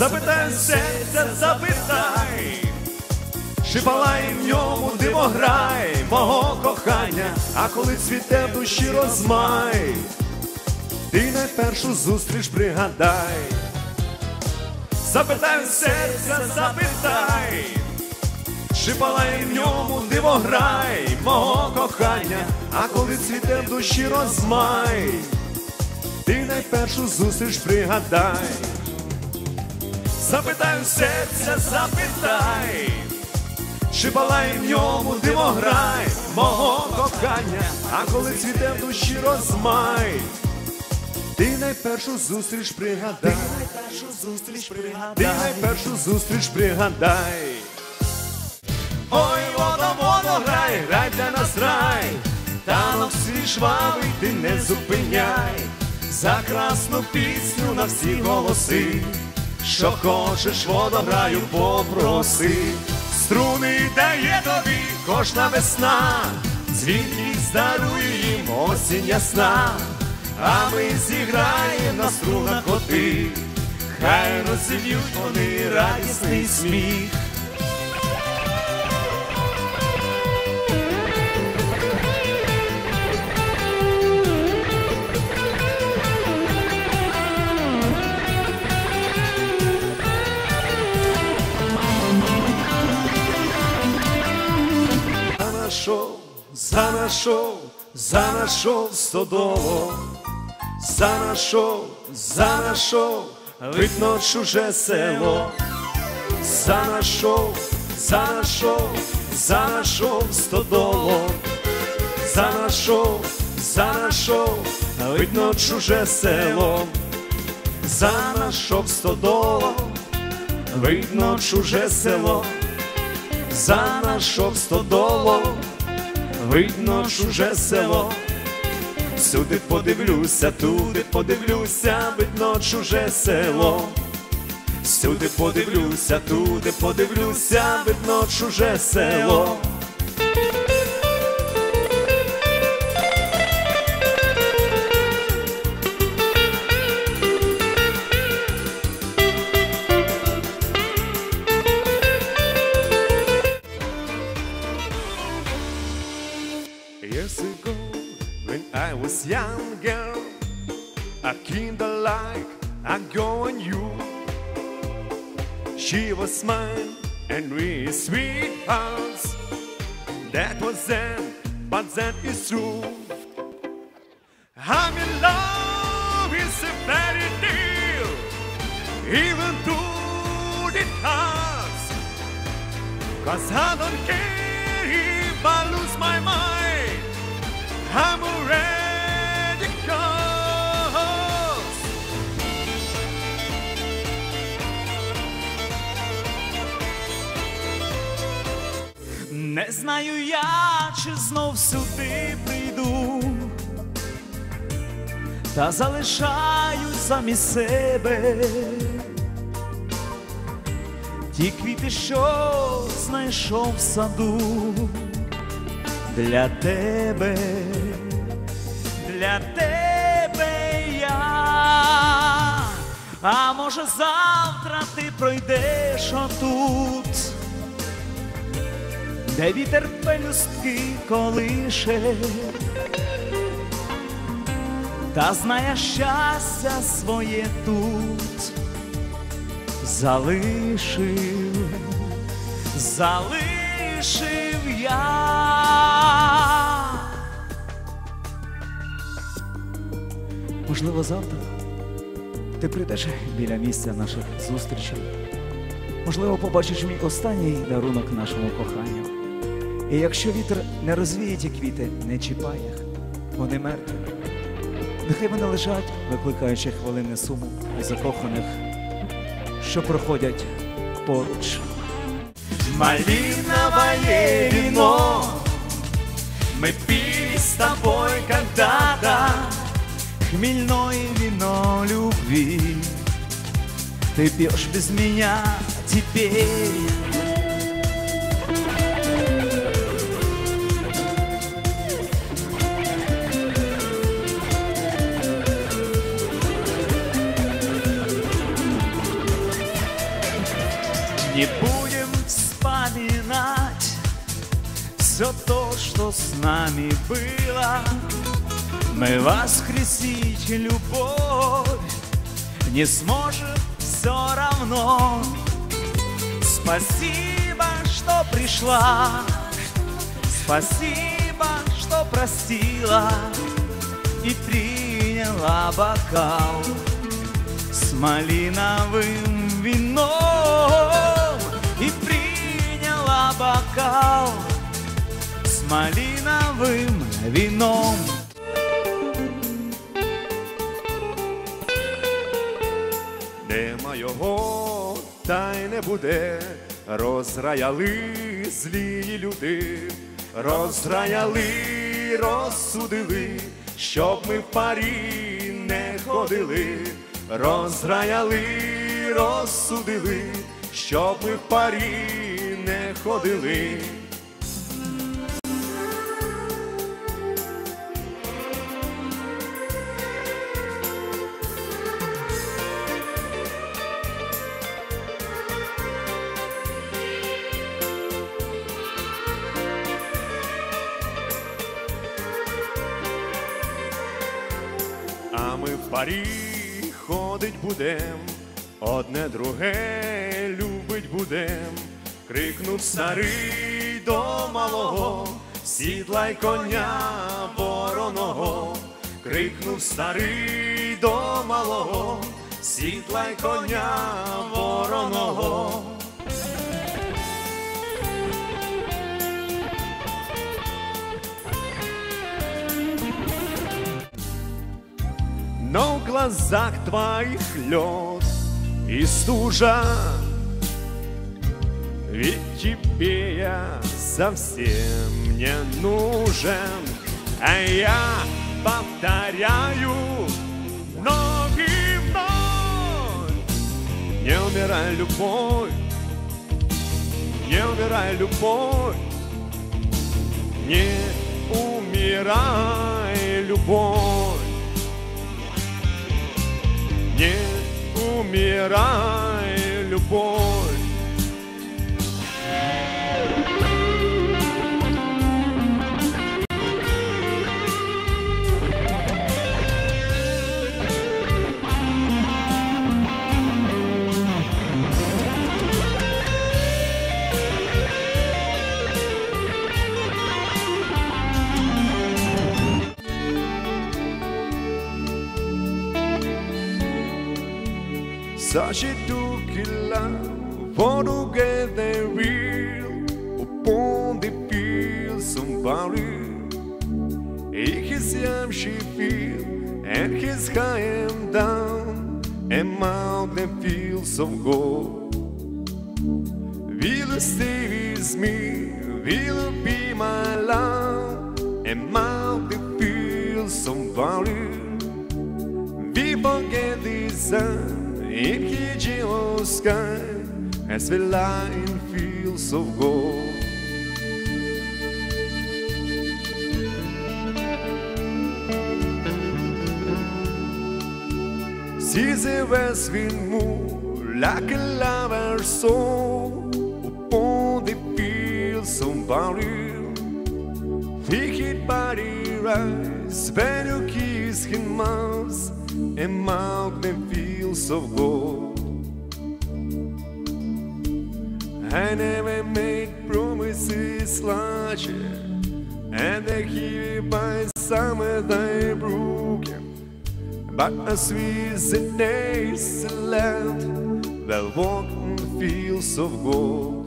Запитай серця, запитай, чи в ньому дивограй мого кохання, а коли цвіте в душі розмай, ти найпершу зустріч пригадай, запитай серця, запитай, чи палає в ньому дивограй мого кохання, а коли цвіте в душі розмай, ти найпершу зустріч пригадай. Запитай у серця, запитай, чи палає в ньому димограй мого кохання, а коли цвіте в душі розмай, ти найпершу зустріч пригадай, Першу зустріч ти найпершу зустріч пригадай. Ой, вода, вода, грай, грай для нас рай, танок свій жвавий, ти не зупиняй, за красну пісню на всі голоси, що хочеш, водограю, попроси, струни дає тобі кожна весна, Звідки дарує їм осінь ясна, а ми зіграємо на струнах коти, хай розів'ють вони радісний сміх. Занашов, занашов стодоло, занашов, занашов, видно чуже село, за нашов, за занашов, занашов, занашов стодоло, занашов, занашов, видно чуже село, занашов стодоло, видно чуже село. За нашов стодоло, видно чуже село. Сюди подивлюся, туди подивлюся, видно чуже село. Сюди подивлюся, туди подивлюся, видно чуже село. Was younger, a kinder like I go on you. She was mine, and we sweethearts. That was then, but that is true. I'm in love, it's a fairy tale, even though it hurts. Cause I don't care if I lose my mind. Знаю я, чи знов сюди прийду, та залишаю замість себе ті квіти, що знайшов в саду. Для тебе, для тебе я. А може завтра ти пройдеш отут де вітер пелюстки колише, та знає щастя своє тут залишив, залишив я. Можливо, завтра ти прийдеш біля місця наших зустрічей. Можливо, побачиш мій останній дарунок нашому коханню. І якщо вітер не розвіє ті квіти, не чіпай їх, вони мертві. Нехай вони лежать, викликаючи хвилини суму у закоханих, що проходять поруч. Малиновое вино Мы пили с тобой когда-то Хмельное вино любви Ты пьешь без меня теперь все то, что с нами было. Мы воскресить любовь не сможем все равно. Спасибо, что пришла, спасибо, что простила и приняла бокал с малиновым вином и приняла бокал малиновым вином. Нема його, та й не буде, розраяли злі люди, розраяли, розсудили, щоб ми в парі не ходили, розраяли, розсудили, щоб ми в парі не ходили. Парі ходить будем, одне друге любить будем, крикнув старий до малого, сідлай коня вороного, крикнув старий до малого, сідлай коня вороного. Но в глазах твоих лед и стужа. Ведь тебе я совсем не нужен А я повторяю вновь и вновь Не умирай, любовь Не умирай, любовь. Не умирай, любовь не умирай, любовь. Such a took love for to get the real upon the field somebody. In his young she feel and his high and down among the fields of gold. Will stay with me? Will be my love among the fields of value? We forget the sun Hideo sky as lie in fields of gold. See the west wind move like a lover's soul upon the fields of barrier. Think it body rise when you kiss his mouth mouth the fields of gold. I never made promises larger, and they hear by summer they broken. But as we the days left, they'll walk in fields of gold.